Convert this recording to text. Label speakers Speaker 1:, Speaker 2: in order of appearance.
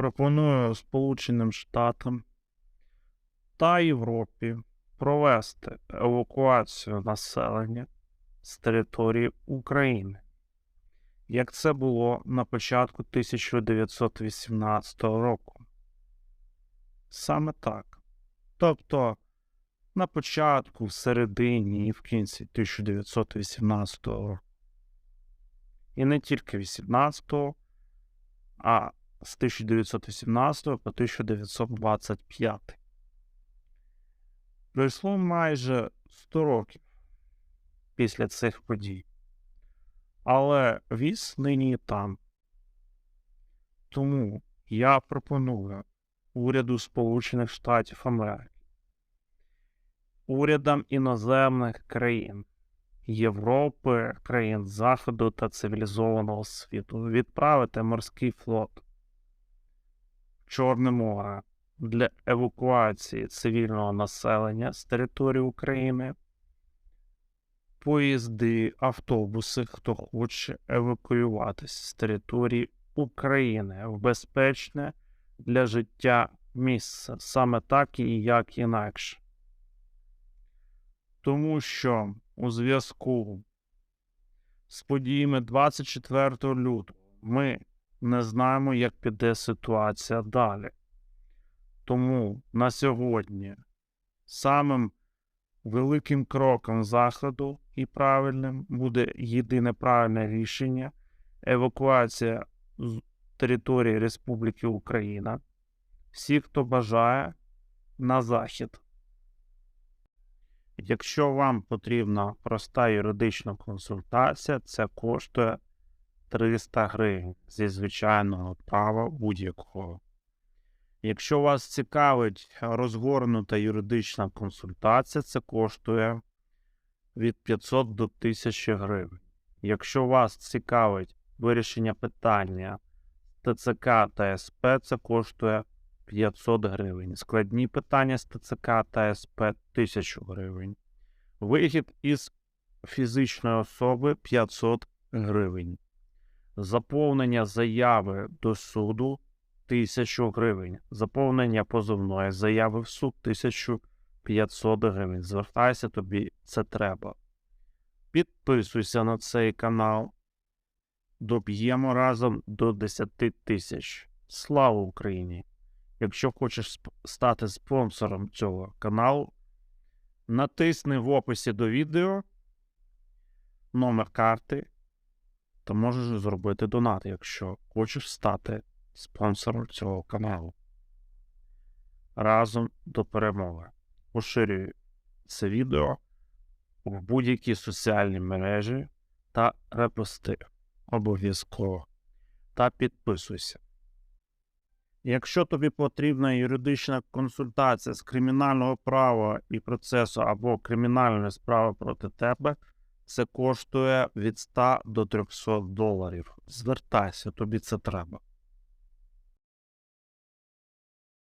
Speaker 1: пропоную Сполученим Штатам та Європі провести евакуацію населення з території України, як це було на початку 1918 року. Саме так. Тобто на початку, в середині і в кінці 1918 року. І не тільки 18-го, а з 1918 по 1925. Пройшло майже 100 років після цих подій. Але віз нині там. Тому я пропоную уряду Сполучених Штатів Америки, урядам іноземних країн Європи, країн Заходу та цивілізованого світу відправити морський флот Чорне море для евакуації цивільного населення з території України, поїзди, автобуси, хто хоче евакуюватися з території України. В безпечне для життя місце, саме так і як інакше. Тому що у зв'язку з подіями 24 лютого ми не знаємо, як піде ситуація далі. Тому на сьогодні самим великим кроком заходу і правильним буде єдине правильне рішення евакуація з території Республіки Україна. Всі, хто бажає, на захід. Якщо вам потрібна проста юридична консультація, це коштує 300 гривень зі звичайного права будь-якого. Якщо вас цікавить розгорнута юридична консультація, це коштує від 500 до 1000 гривень. Якщо вас цікавить вирішення питання ТЦК та СП, це коштує 500 гривень. Складні питання з ТЦК та СП 1000 гривень. Вихід із фізичної особи 500 гривень. Заповнення заяви до суду 1000 гривень. Заповнення позовної заяви в суд 1500 гривень. Звертайся, тобі це треба. Підписуйся на цей канал. Доб'ємо разом до 10 тисяч. Слава Україні! Якщо хочеш стати спонсором цього каналу, натисни в описі до відео номер карти та можеш зробити донат, якщо хочеш стати спонсором цього каналу. Разом до перемоги. Поширюй це відео в будь-які соціальні мережі та репости обов'язково. Та підписуйся. Якщо тобі потрібна юридична консультація з кримінального права і процесу або кримінальної справи проти тебе, це коштує від 100 до 300 доларів. Звертайся, тобі це треба.